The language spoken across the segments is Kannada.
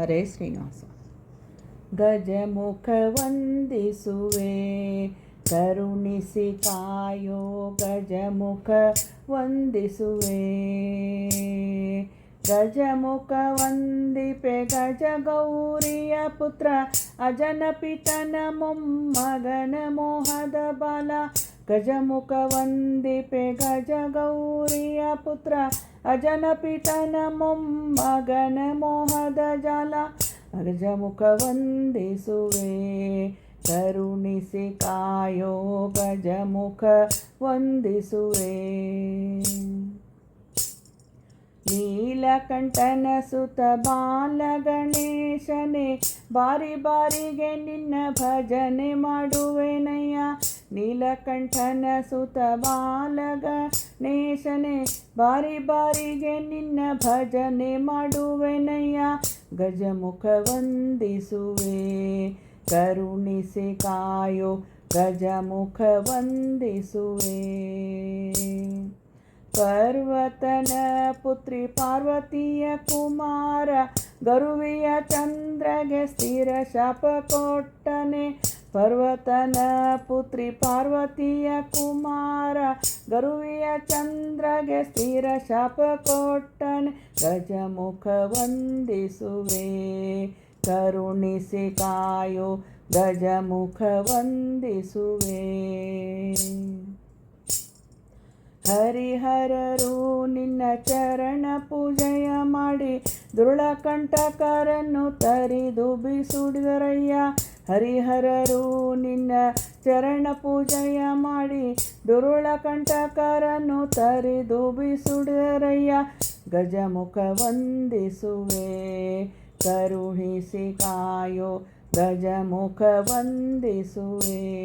ಹರೇ ಶ್ರೀನಿವಾಸ. ಗಜಮುಖ ವಂದಿಸುವೆ, ಕರುಣಿಸಿ ಕಾಯೋ ಗಜಮುಖ ವಂದಿಸುವೆ. ಗಜಮುಖ ವಂದಿಪೆ ಗಜ ಗೌರಿಯ ಪುತ್ರ ಅಜನ ಪಿತನ ಮೊಮ್ಮಗನ ಮೋಹದ ಬಾಲ ಗಜಮುಖ ವಂದಿಪೆ ಗಜ ಗೌರಿಯ ಪುತ್ರ ಅಜನ ಪಿತನ ಮೊಮ್ಮಗನ ಮೋಹದ ಜಾಲ. ಗಜಮುಖ ವಂದಿಸುವೆ ಕರುಣಿಸಿ ಕಾಯೋ ಗಜಮುಖ ವಂದಿಸುವೆ ನೀಲಕಂಠನ ಸುತ ಬಾಲ ಗಣೇಶನೇ, ಬಾರಿ ಬಾರಿಗೆ ನಿನ್ನ ಭಜನೆ ಮಾಡುವೆನಯ್ಯ ನೀಲಕಂಠನ ಸುತ ಬಾಲಗ ನೇಶನೆ, ಬಾರಿ ಬಾರಿಗೆ ನಿನ್ನ ಭಜನೆ ಮಾಡುವೆನಯ್ಯ ಗಜಮುಖ ವಂದಿಸುವೆ ಕರುಣಿಸಿ ಕಾಯೋ ಗಜಮುಖ ವಂದಿಸುವೆ ಪರ್ವತನ ಪುತ್ರಿ ಪಾರ್ವತಿಯ ಕುಮಾರ, ಗರುವಿಯ ಚಂದ್ರಗೆ ಸ್ಥಿರ ಶಾಪ ಕೊಟ್ಟನೆ ಪರ್ವತನ ಪುತ್ರಿ ಪಾರ್ವತಿಯ ಕುಮಾರ, ಗರುವಿಯ ಚಂದ್ರಗೆ ಸ್ಥಿರ ಶಾಪ ಕೊಟ್ಟನೆ, ಗಜಮುಖ ವಂದಿಸುವೆ. ಕರುಣಿಸಿ ಕಾಯೋ, ಗಜಮುಖ ವಂದಿಸುವೆ. ಹರಿಹರರು ನಿನ್ನ ಚರಣ ಪೂಜೆಯ ಮಾಡಿ ದುರುಳಕಂಟಕರನ್ನು ತರಿದು ಬಿಸುಡಿದರಯ್ಯ ಹರಿಹರರು ನಿನ್ನ ಚರಣ ಪೂಜೆಯ ಮಾಡಿ ದುರುಳಕಂಟಕರನ್ನು ತರಿದು ಬಿಸುಡರಯ್ಯ, ಗಜಮುಖ ವಂದಿಸುವೆ. ಕರುಣಿಸಿ ಕಾಯೋ, ಗಜಮುಖ ವಂದಿಸುವೆ.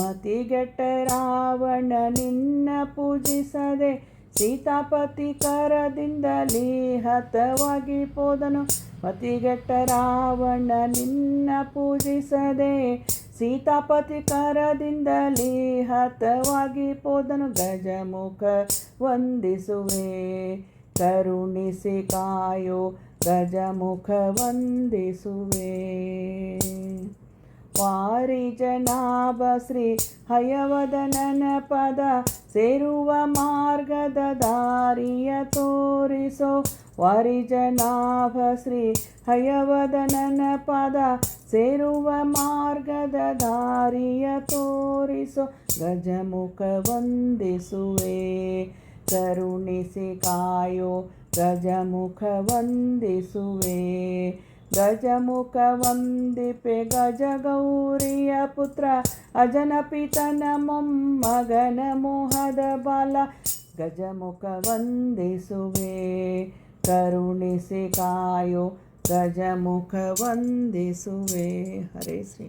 ಮತಿಗೆಟ್ಟ ರಾವಣ ನಿನ್ನ ಪೂಜಿಸದೆ ಸೀತಾಪತಿ ಕರದಿಂದಲೇ ಹತವಾಗಿ ಹೋದನು. ಮತಿಗೆಟ್ಟ ರಾವಣ ನಿನ್ನ ಪೂಜಿಸದೆ ಸೀತಾಪತಿ ಕರದಿಂದಲೇ ಹತವಾಗಿ ಪೋದನು ಗಜಮುಖ ವಂದಿಸುವೆ. ಕರುಣಿಸಿ ಕಾಯೋ ಗಜಮುಖ ವಂದಿಸುವೆ. ವಾರಿಜನಾಭ ಶ್ರೀ ಹಯವದನನ ಪದ ಸೇರುವ ಮಾರ್ಗದ ದಾರಿಯ ತೋರಿಸೋ ವಾರಿಜನಾಭ ಶ್ರೀ ಹಯವದನನ ಪದ ಸೇರುವ ಮಾರ್ಗದ ದಾರಿಯ ತೋರಿಸು, ಗಜಮುಖ ವಂದಿಸುವೆ. ಕರುಣಿಸಿ ಕಾಯೋ, ಗಜಮುಖ ವಂದಿಸುವೆ. ಗಜಮುಖ ವಂದಿಪೆ ಗಜ ಗೌರಿಯ ಪುತ್ರ ಅಜನ ಪಿತನ ಮೊಮ್ಮಗನ ಮೋಹದ ಬಾಲ, ಗಜಮುಖ ವಂದಿಸುವೆ. ಕರುಣಿಸಿ ಕಾಯೋ ಗಜಮುಖ ವಂದಿಸುವೆ ಹರೇ ಶ್ರೀ